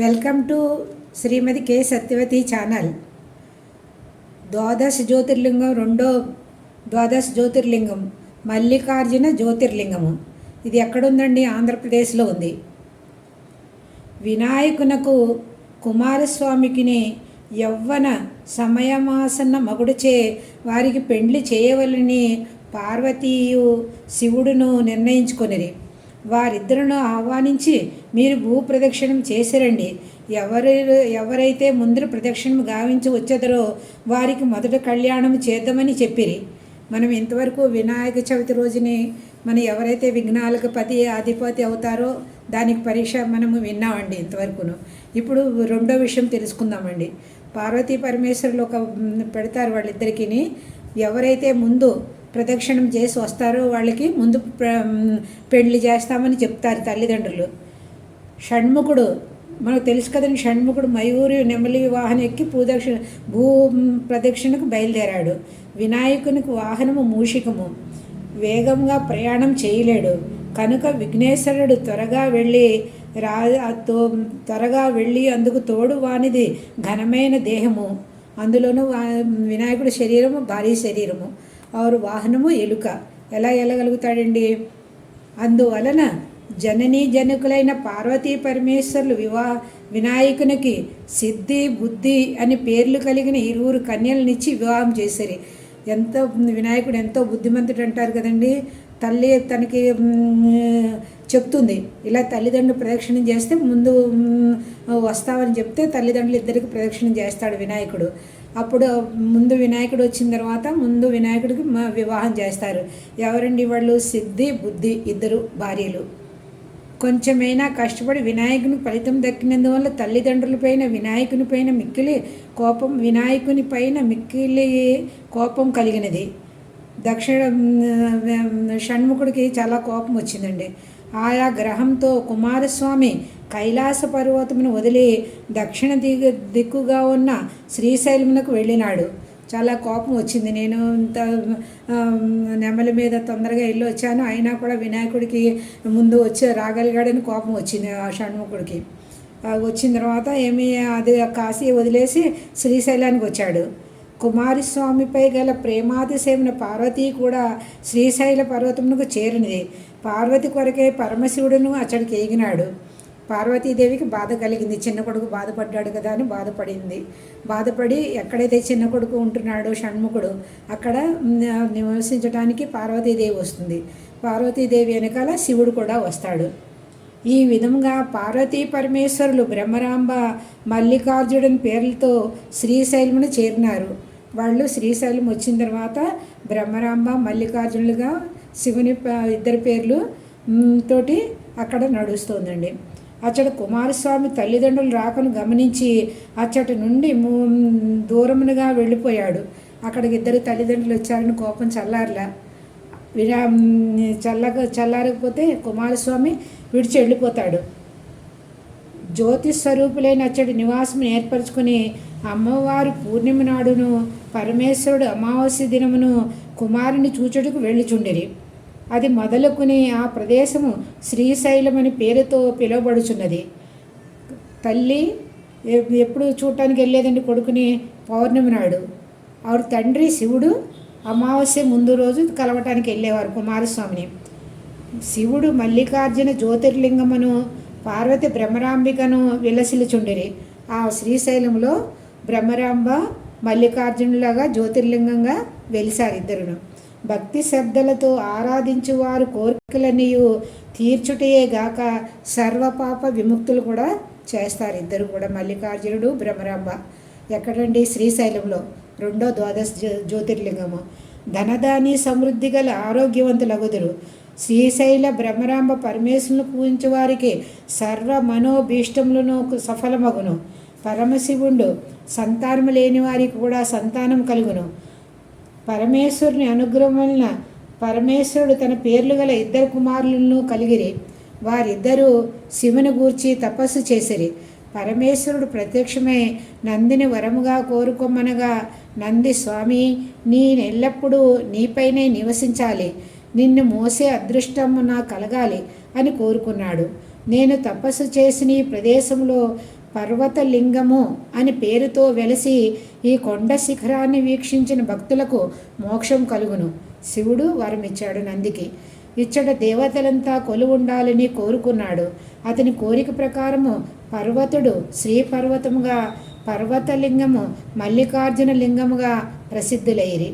Welcome to Shrimati K Satyavathi channel. ద్వాదశ జ్యోతిర్లింగం రెండో ద్వాదశ జ్యోతిర్లింగం మల్లికార్జున జ్యోతిర్లింగము. ఇది ఎక్కడుందండి? ఆంధ్రప్రదేశ్లో ఉంది. వినాయకునకు కుమారస్వామికిని యవ్వన సమయమాసన్న మగుడుచే వారికి పెండ్లి చేయవలని పార్వతీయు శివుడును నిర్ణయించుకొనిరి. వారిద్దరును ఆహ్వానించి మీరు భూ ప్రదక్షిణం చేసిరండి. ఎవరు ఎవరైతే ముందు ప్రదక్షిణం గావించి వచ్చేదరో వారికి మొదట కళ్యాణం చేద్దామని చెప్పిరి. మనం ఇంతవరకు వినాయక చవితి రోజుని మనం ఎవరైతే విఘ్నాలకు పతి అధిపతి అవుతారో దానికి పరీక్ష మనము విన్నామండి ఇంతవరకును. ఇప్పుడు రెండో విషయం తెలుసుకుందామండి. పార్వతీ పరమేశ్వరులు ఒక పెడతారు వాళ్ళిద్దరికీ ఎవరైతే ముందు ప్రదక్షిణం చేసి వస్తారో. వాళ్ళకి ముందు పెళ్ళి చేస్తామని చెప్తారు తల్లిదండ్రులు. షణ్ముఖుడు మనకు తెలుసు కదండి షణ్ముఖుడు మయూరి నెమలి వాహనం ఎక్కి పూదక్షిణ భూ ప్రదక్షిణకు బయలుదేరాడు. వినాయకునికి వాహనము మూషికము. వేగంగా ప్రయాణం చేయలేడు. కనుక విఘ్నేశ్వరుడు త్వరగా వెళ్ళి రా తో త్వరగా వెళ్ళి అందుకు తోడు వానిది ఘనమైన దేహము. అందులోనూ వా- వినాయకుడి శరీరము భారీ శరీరము. ఆరు వాహనము ఎలుక. ఎలా వెళ్ళగలుగుతాడండి అందువలన జననీ జనకులైన పార్వతీ పరమేశ్వరులు వివా వినాయకునికి సిద్ధి బుద్ధి అని పేర్లు కలిగిన ఇరువురు కన్యలనిచ్చి వివాహం చేశారు ఎంతో వినాయకుడు ఎంతో బుద్ధిమంతుడు అంటారు కదండి? తల్లి తనకి చెప్తుంది. ఇలా తల్లిదండ్రులు ప్రదక్షిణం చేస్తే ముందు వస్తామని చెప్తే తల్లిదండ్రులు ఇద్దరికి ప్రదక్షిణం చేస్తాడు వినాయకుడు. అప్పుడు ముందు వినాయకుడు వచ్చిన తర్వాత ముందు వినాయకుడికి మా వివాహం చేస్తారు. ఎవరండి వాళ్ళు? సిద్ధి బుద్ధి ఇద్దరు భార్యలు. కొంచెమైనా కష్టపడి వినాయకుని ఫలితం దక్కినందువల్ల తల్లిదండ్రులపైన వినాయకుని పైన మిక్కిలి కోపం వినాయకుని పైన మిక్కిలి కోపం కలిగినది. దక్షిణ షణ్ముఖుడికి చాలా కోపం వచ్చిందండి. ఆయా గ్రహంతో కుమారస్వామి కైలాస పర్వతమును వదిలి దక్షిణ దిగు దిక్కుగా ఉన్న శ్రీశైలమునకు వెళ్ళినాడు. చాలా కోపం వచ్చింది. నేను ఇంత నెమలి మీద తొందరగా వెళ్ళి వచ్చాను. అయినా కూడా వినాయకుడికి ముందు వచ్చే రాగలిగాడని కోపం వచ్చింది ఆ షణ్ముఖుడికి. వచ్చిన తర్వాత ఏమి అది కాశీ వదిలేసి శ్రీశైలానికి వచ్చాడు. కుమారస్వామిపై గల ప్రేమాతిశయమున పార్వతి కూడా శ్రీశైల పర్వతమునకు చేరినది. పార్వతి కొరకే పరమశివుడును అతడికి ఎగినాడు. పార్వతీదేవికి బాధ కలిగింది. చిన్న కొడుకు బాధపడ్డాడు కదా అని బాధపడింది. బాధపడి ఎక్కడైతే చిన్న కొడుకు ఉంటున్నాడో షణ్ముఖుడు అక్కడ నివసించడానికి పార్వతీదేవి వస్తుంది. పార్వతీదేవి వెనకాల శివుడు కూడా వస్తాడు. ఈ విధంగా పార్వతీ పరమేశ్వరులు బ్రహ్మరాంబ మల్లికార్జునుని పేర్లతో శ్రీశైలమును చేరినారు. వాళ్ళు శ్రీశైలం వచ్చిన తర్వాత బ్రహ్మరాంబ మల్లికార్జునులుగా శివుని ఇద్దరి పేర్లు తోటి అక్కడ నడుస్తోందండి. అచ్చట కుమారస్వామి తల్లిదండ్రులు రాకను గమనించి అచ్చటి నుండి దూరమునుగా వెళ్ళిపోయాడు. అక్కడికి ఇద్దరు తల్లిదండ్రులు వచ్చారని కోపం చల్లారలా విరా చల్లగా చల్లారకపోతే కుమారస్వామి విడిచి వెళ్ళిపోతాడు. జ్యోతి స్వరూపులైన అచ్చటి నివాసం ఏర్పరచుకుని అమ్మవారు పూర్ణిమ నాడును పరమేశ్వరుడు అమావాస్య దినమును కుమారుని చూచుటకు వెళ్ళుచుండిరి. అది మొదలుకునే ఆ ప్రదేశము శ్రీశైలమని పేరుతో పిలువబడుచున్నది. తల్లి ఎప్పుడు చూడటానికి వెళ్ళేదండి కొడుకుని పౌర్ణమి నాడు. ఆవిడ తండ్రి శివుడు అమావాస్య ముందు రోజు కలవటానికి వెళ్ళేవారు కుమారస్వామిని. శివుడు మల్లికార్జున జ్యోతిర్లింగమును పార్వతి బ్రహ్మరాంబికను విలసిల్చుండిరి ఆ శ్రీశైలంలో బ్రహ్మరాంబ మల్లికార్జునులాగా జ్యోతిర్లింగంగా వెలిసారు ఇద్దరును భక్తి శ్రద్ధలతో ఆరాధించు వారు కోరికలనియు తీర్చుటయే గాక సర్వపాప విముక్తులు కూడా చేస్తారు. ఇద్దరు కూడా మల్లికార్జునుడు బ్రహ్మరాంబ. ఎక్కడండి? శ్రీశైలంలో. రెండో ద్వాదశ జ్యో- జ్యోతిర్లింగము. ధనదాని సమృద్ధి గల ఆరోగ్యవంతులగుదురు. శ్రీశైల బ్రహ్మరాంబ పరమేశ్వరుని పూజించే వారికి సర్వ మనోభీష్టములను సఫలమగును. పరమశివుడు సంతానము లేని వారికి కూడా సంతానం కలుగును. పరమేశ్వరుని అనుగ్రహం వలన పరమేశ్వరుడు తన పేర్లు గల ఇద్దరు కుమారులను కలిగిరి. వారిద్దరూ శివుని గూర్చి తపస్సు చేసిరి. పరమేశ్వరుడు ప్రత్యక్షమై నందిని వరముగా కోరుకోమనగా నంది స్వామి నేనెల్లప్పుడూ నీపైనే నివసించాలి. నిన్ను మోసే అదృష్టము నా కలగాలి అని కోరుకున్నాడు. నేను తపస్సు చేసిన ఈ ప్రదేశంలో పర్వతలింగము అని పేరుతో వెలసి ఈ కొండ శిఖరాన్ని వీక్షించిన భక్తులకు మోక్షం కలుగును. శివుడు వరమిచ్చాడు నందికి. ఇచ్చట దేవతలంతా కొలువుండాలని కోరుకున్నాడు. అతని కోరిక ప్రకారము పర్వతుడు శ్రీ పర్వతముగా పర్వతలింగము మల్లికార్జున లింగముగా ప్రసిద్ధులైరి.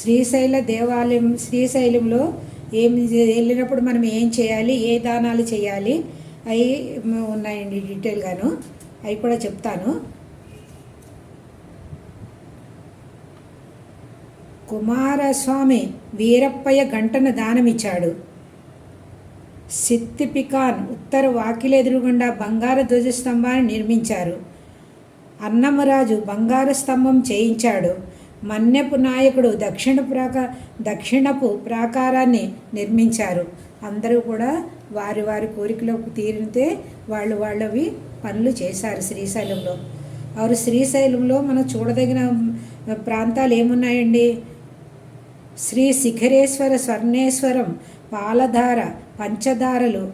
శ్రీశైల దేవాలయం శ్రీశైలంలో ఏం వెళ్ళినప్పుడు మనం ఏం చేయాలి? ఏ దానాలు చేయాలి? అవి ఉన్నాయండి డీటెయిల్గాను. అవి కూడా చెప్తాను. కుమారస్వామి వీరప్పయ్య గంటను దానమిచ్చాడు. సిత్తిపికాన్ ఉత్తర వాకిలెదురుగుండా బంగారు ధ్వజస్తంభాన్ని నిర్మించారు. అన్నమరాజు బంగారు స్తంభం చేయించాడు. మన్యపు నాయకుడు దక్షిణ ప్రాకా దక్షిణపు ప్రాకారాన్ని నిర్మించారు. అందరూ కూడా వారి వారి కోరికలోకి తీరితే వాళ్ళు వాళ్ళవి పనులు చేశారు శ్రీశైలంలో. వారు శ్రీశైలంలో మనం చూడదగిన ప్రాంతాలు ఏమున్నాయండి? శ్రీ శిఖరేశ్వర స్వర్ణేశ్వరం పాలధార పంచదారలు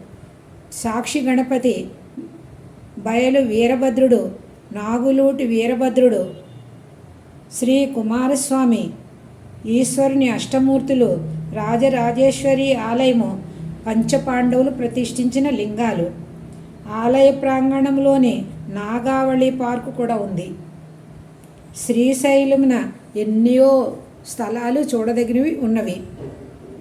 సాక్షి గణపతి బయలు వీరభద్రుడు నాగులూటి వీరభద్రుడు శ్రీ కుమారస్వామి. ఈశ్వరుని అష్టమూర్తులు రాజరాజేశ్వరి ఆలయము పంచపాండవులు ప్రతిష్ఠించిన లింగాలు. ఆలయ ప్రాంగణంలోని నాగావళి పార్కు కూడా ఉంది. శ్రీశైలమున ఎన్నో స్థలాలు చూడదగినవి ఉన్నవి.